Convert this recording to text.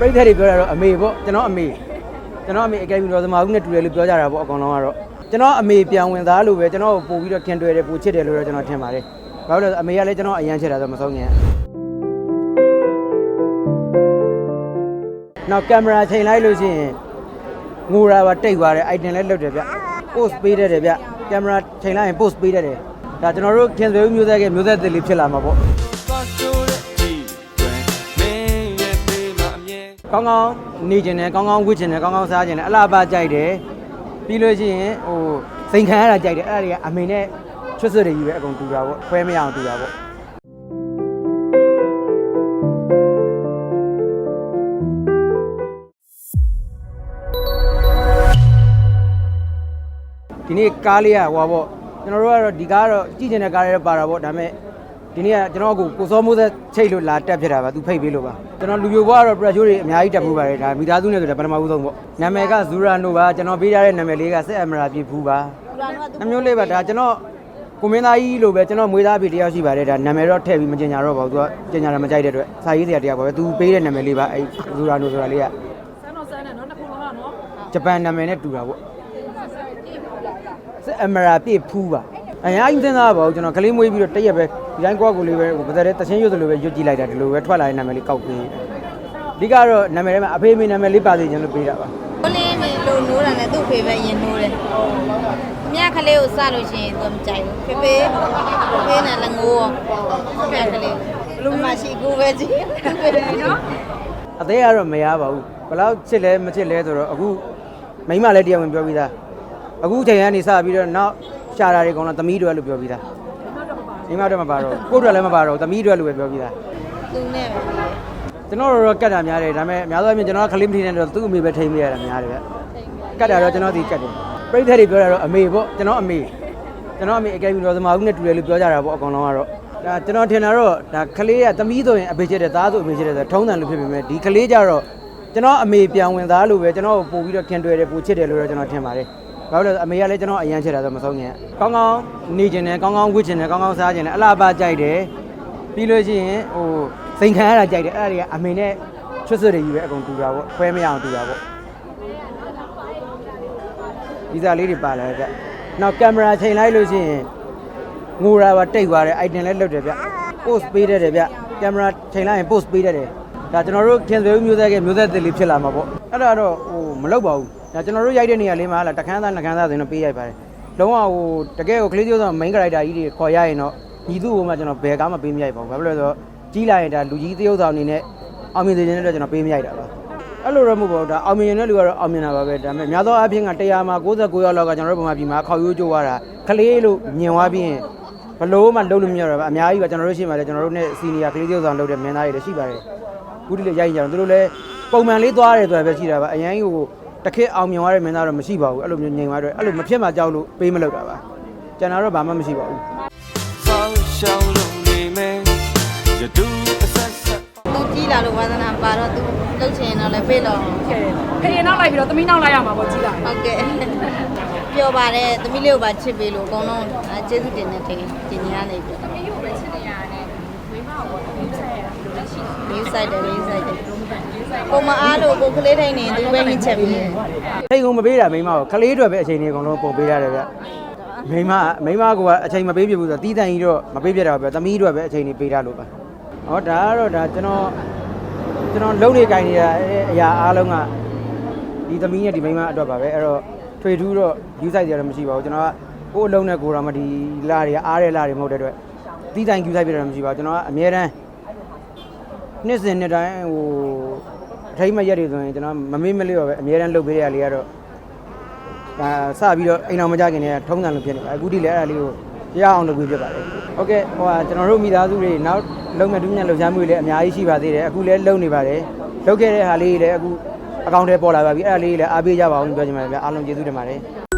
ပြိတ္တတွေပြောတာတော့အမေပေါ့ကျွန်တော်အမေကျွန်တော်အမေအကယ်ဒမီတော်သမားဦးနဲ့တူတယ်လို့ပြောကြတာပေါ့အကောင်လုံးကတော့ကျွန်တော်အမေပြန်ဝင်သားလို့ပဲကျွန်တော်ကိုပို့ပြီးတော့ခင်တွယ်တယ်ပို့ချစ်တယ်လို့တော့ကျွန်တော်ထင်ပါတယ်ဘာလို့လဲဆိုအမေကလည်းကျွန်တော်အရန်ချစ်တာဆိုမဆုံးခင်နောက်ကင်မရာချိန်လိုက်လို့ရှိရင်ငိုတာပါတိတ်သွားတယ် item လည်းလုတ်တယ်ဗျ post ပေးတတ်တယ်ဗျကင်မရာချိန်လိုက်ရင် post ပေးတတ်တယ်ဒါကျွန်တော်တို့ခင်သွေးမျိုးသားကမျိုးသားသစ်လေးဖြစ်လာမှာပေါ့ ကောင်းကောင်းနေကျင်တယ်ကောင်းကောင်းဝတ်ကျင်တယ်ကောင်းကောင်းစားကျင်တယ်အလားပါကြိုက်တယ်ပြီးလို့ရှိရင်ဟိုစိန်ခံရတာကြိုက်တယ်အဲ့ဒါတွေကအမေနဲ့ချွတ်ဆွတ်တွေကြီးပဲအကုန်တူတာပေါ့ခွဲမရအောင်တူတာပေါ့ဒီနေ့ကားလေးကဟွာပေါ့ကျွန်တော်တို့ကတော့ဒီကားကတော့ကြည့်ကျင်တဲ့ကားလေးပါတာပေါ့ဒါပေမဲ့ဒီနေ့ကကျွန်တော်ကိုကိုစောမိုးသက်ချိတ်လို့လာတက်ဖြစ်တာပါသူဖိတ်ပေးလို့ပါ ကျွန်တော်လူပြိုဘွားကတော့ pressure တွေအများကြီးတက်ဖူးပါတယ်ဒါမိသားစုနဲ့ဆိုတော့ပထမဦးဆုံးပေါ့နာမည်ကဇူရာနိုပါကျွန်တော်ပေးထားတဲ့နာမည်လေးကစက်အမရာပြည့်ဖူးပါနှမျိုးလေးပါဒါကျွန်တော်ကိုမင်းသားကြီးလို့ပဲကျွန်တော်မွေးသားပြီတယောက်ရှိပါတယ်ဒါနာမည်တော့ထည့်ပြီးမကျင်ညာတော့ပါဘူးသူကကျင်ညာတာမကြိုက်တဲ့အတွက်စာရေးစရာတယောက်ပါပဲသူပေးတဲ့နာမည်လေးပါအဲဇူရာနိုဆိုတာလေးကစမ်းတော့စမ်းတယ်နော်နှစ်ခုလုံးကနော်ဂျပန်နာမည်နဲ့တူတာပေါ့စအမရာပြည့်ဖူးပါအများကြီးစဉ်းစားပါဘူးကျွန်တော်ကလေးမွေးပြီးတော့တရက်ပဲ ဒီတိုင်းကွာကိုလေးပဲဟိုပသက်တဲ့တချင်းရွတ်သလိုပဲရွတ်ကြည့်လိုက်တာဒီလိုပဲထွက်လာတဲ့နာမည်လေးကောက်ပေးတယ်အဓိကတော့နာမည်ထဲမှာအဖေမေနာမည်လေးပါစေချင်လို့ပေးတာပါ။ကိုလေးမေလို့နိုးတာနဲ့သူ့ဖေပဲရင်နိုးတယ်။အမြကလေးကိုစလို့ရှိရင်သူမကြိုက်ဘူး။ဖေဖေဖေနဲ့လည်းငိုးရော။မြကလေးလူမရှိကိုပဲကြည့်။ဖေနော်အသေးကတော့မရပါဘူးဘယ်လောက်ချစ်လဲမချစ်လဲဆိုတော့အခုမိန်းမလည်းတရားဝင်ပြောပြီးသားအခုချိန်ကနေစပြီးတော့နောက်ရှာတာတွေကောင်တော့သမီးတွေလို့ပြောပြီးသား မိန်းမတော့မပါတော့ကိုယ့်တွေလည်းမပါတော့သမီးတွေလို့ပဲပြောပြီးသား။သူနဲ့ပဲကျွန်တော်တို့တော့ကတ်တာများတယ်ဒါပေမဲ့အများသောအားဖြင့်ကျွန်တော်ကခလေးမထင်းနေတော့သူ့အမေပဲထိန်းမိရတာများတယ်ဗျကတ်တာတော့ကျွန်တော်ဒီကတ်တယ်ပြိတ္တတွေပြောတာတော့အမေပေါ့ကျွန်တော်အမေကျွန်တော်အမေအကယ်ဒမီတော်သမားဦးနဲ့တူတယ်လို့ပြောကြတာပေါ့အကောင်လုံးကတော့ဒါကျွန်တော်ထင်တာတော့ဒါခလေးကသမီးဆိုရင်အဖေချစ်တယ်သားဆိုအမေချစ်တယ်ဆိုထုံးတယ်လို့ဖြစ်ပေမဲ့ဒီခလေးကြတော့ကျွန်တော်အမေပြန်ဝင်သားလို့ပဲကျွန်တော်ကိုပို့ပြီးတော့ခင်တွယ်တယ်ပို့ချစ်တယ်လို့တော့ကျွန်တော်ထင်ပါတယ် ဘာလို့လဲဆိုအမေကလည်းကျွန်တော်အရန်ချစ်တာဆိုမဆုံးခင်ကောင်းကောင်းနေကျင်တယ်ကောင်းကောင်းဝတ်ကျင်တယ်ကောင်းကောင်းစားကျင်တယ်အလားပါကြိုက်တယ်ပြီးလို့ရှိရင်ဟိုစိန်ခံရတာကြိုက်တယ်အဲ့ဒါတွေကအမေနဲ့ချွတ်ဆွတ်တွေကြီးပဲအကုန်တူတာပေါ့ခွဲမရအောင်တူတာပေါ့ဒီစားလေးတွေပါလာတဲ့နောက်ကင်မရာချိန်လိုက်လို့ရှိရင်ငိုတာပါတိတ်သွားတယ် item လည်းလုတ်တယ်ဗျ post ပေးတတ်တယ်ဗျကင်မရာချိန်လိုက်ရင် post ပေးတတ်တယ်ဒါကျွန်တော်တို့ခင်သွေးမျိုးသားကမျိုးသားသစ်လေးဖြစ်လာမှာပေါ့အဲ့ဒါတော့ဟိုမလုပ်ပါဘူး ဒါကျွန်တော်တို့ရိုက်တဲ့နေရာလေးမှာလာတခန်းသားနှခန်းသားဆိုရင်တော့ပေးရိုက်ပါတယ်လုံးဝဟိုတကယ်ကိုကလေးကျိုးဆို main character ကြီးတွေခေါ်ရရင်တော့ညီသူ့ဟိုမှာကျွန်တော်ဘယ်ကားမှပေးမရိုက်ပါဘူးဘာဖြစ်လို့လဲဆိုတော့ကြီးလာရင်ဒါလူကြီးသရုပ်ဆောင်အနေနဲ့အောင်မြင်စေချင်တဲ့အတွက်ကျွန်တော်ပေးမရိုက်တာပါအဲ့လိုတော့မဟုတ်ပါဘူးဒါအောင်မြင်တဲ့လူကတော့အောင်မြင်တာပါပဲဒါပေမဲ့များသောအားဖြင့်က100မှာ69ရောက်လောက်ကကျွန်တော်တို့ပုံမှန်ပြည်မှာခေါက်ရိုးကျိုးသွားတာကလေးလို့မြင်သွားပြီးရင်ဘလို့မှလုံးလို့မရတော့ဘူးအများကြီးပဲကျွန်တော်တို့ရှိမှလည်းကျွန်တော်တို့နဲ့စီနီယာကလေးသေးဆောင်လုပ်တဲ့မင်းသားတွေလည်းရှိပါတယ်ခုတည်းလည်းရိုက်ကြအောင်သူတို့လည်းပုံမှန်လေးသွားတယ်ဆိုတာပဲရှိတာပါအရင်ကဟို တစ်ခေတ်အောင်မြင်သွားတဲ့မင်းသားတော့မရှိပါဘူးအဲ့လိုမျိုးငြိမ်သွားတော့အဲ့လိုမဖြစ်မှကြောက်လို့ပေးမလုပ်တာပါကျွန်တော်တော့ဘာမှမရှိပါဘူးဆောင်းရှောင်းလုံးနေမယ်ရတူအဆက်ဆက်။သူကြီးလာလို့ဝါသနာပါတော့သူလှုပ်ချင်တော့လည်းပြေတော့ကဲဖေးနောက်လိုက်ပြီးတော့သမီးနောက်လိုက်ရမှာပေါ့ကြည်လာဟုတ်ကဲ့။ပြောပါတယ်သမီးလေးကိုပါချစ်ပေးလို့အကုန်လုံးကျေးဇူးတင်နေတယ်ဒီနေ့ကနေပြ။သမီးကိုပဲချစ်နေရတယ် ဝိမအောင်ပေါ့သမီးဆက်ရလက်ရှိဝေးဆိုင်တယ်ဝေးဆိုင်တယ်ကိုမအားလို့ကိုကလေးတိုင်းနေသူပဲညှစ်ချက်ပြီးထိတ်ကုန်မပေးတာမိန်းမကိုခလေးတွေပဲအချိန်ကြီးအကုန်လုံးပုံပေးရတယ်ဗျမိန်းမမိန်းမကအချိန်မပေးပြဘူးဆိုတော့တီးတန်ကြီးတော့မပေးပြတာပဲသမီးတွေပဲအချိန်ကြီးပေးထားလို့ပါဟောဒါကတော့ဒါကျွန်တော်ကျွန်တော်လုံနေကြင်နေတဲ့အရာအားလုံးကဒီသမီးနဲ့ဒီမိန်းမအတွက်ပါပဲအဲ့တော့ထွေထူးတော့ယူဆိုင်ကြရမရှိပါဘူးကျွန်တော်ကကိုယ်အလုံးနဲ့ကိုယ်တော့မဒီလာတွေအားတဲ့လာတွေမဟုတ်တဲ့အတွက် တီးတန်ယူဆိုင်ပြတာမရှိပါဘူးကျွန်တော်ကအများတန်းနှစ်စဉ်နှစ်တိုင်းဟိုအထိမ့်မရက်တွေဆိုရင်ကျွန်တော်မမေ့မလေးပါပဲအများတန်းလုပ်ပေးရလေးကတော့ဒါစပြီးတော့အိမ်အောင်မကြခင်တည်းကထုံးစံလိုဖြစ်နေပါအခုဒီလည်းအဲ့ဒါလေးကိုရအောင်လုပ်ပြီးဖြစ်ပါတယ်ဟုတ်ကဲ့ဟိုဟာကျွန်တော်တို့မိသားစုတွေနောက်လုံမဲ့ဒုညလှုပ်ရှားမှုတွေလည်းအများကြီးရှိပါသေးတယ်အခုလည်းလုံနေပါတယ်လုပ်ခဲ့တဲ့ဟာလေးတွေလည်းအခုအကောင့်ထဲပေါ်လာပါပြီအဲ့ဒါလေးတွေလည်းအားပေးကြပါအောင်ပြောချင်ပါတယ်ဗျအားလုံးကျေးဇူးတင်ပါတယ်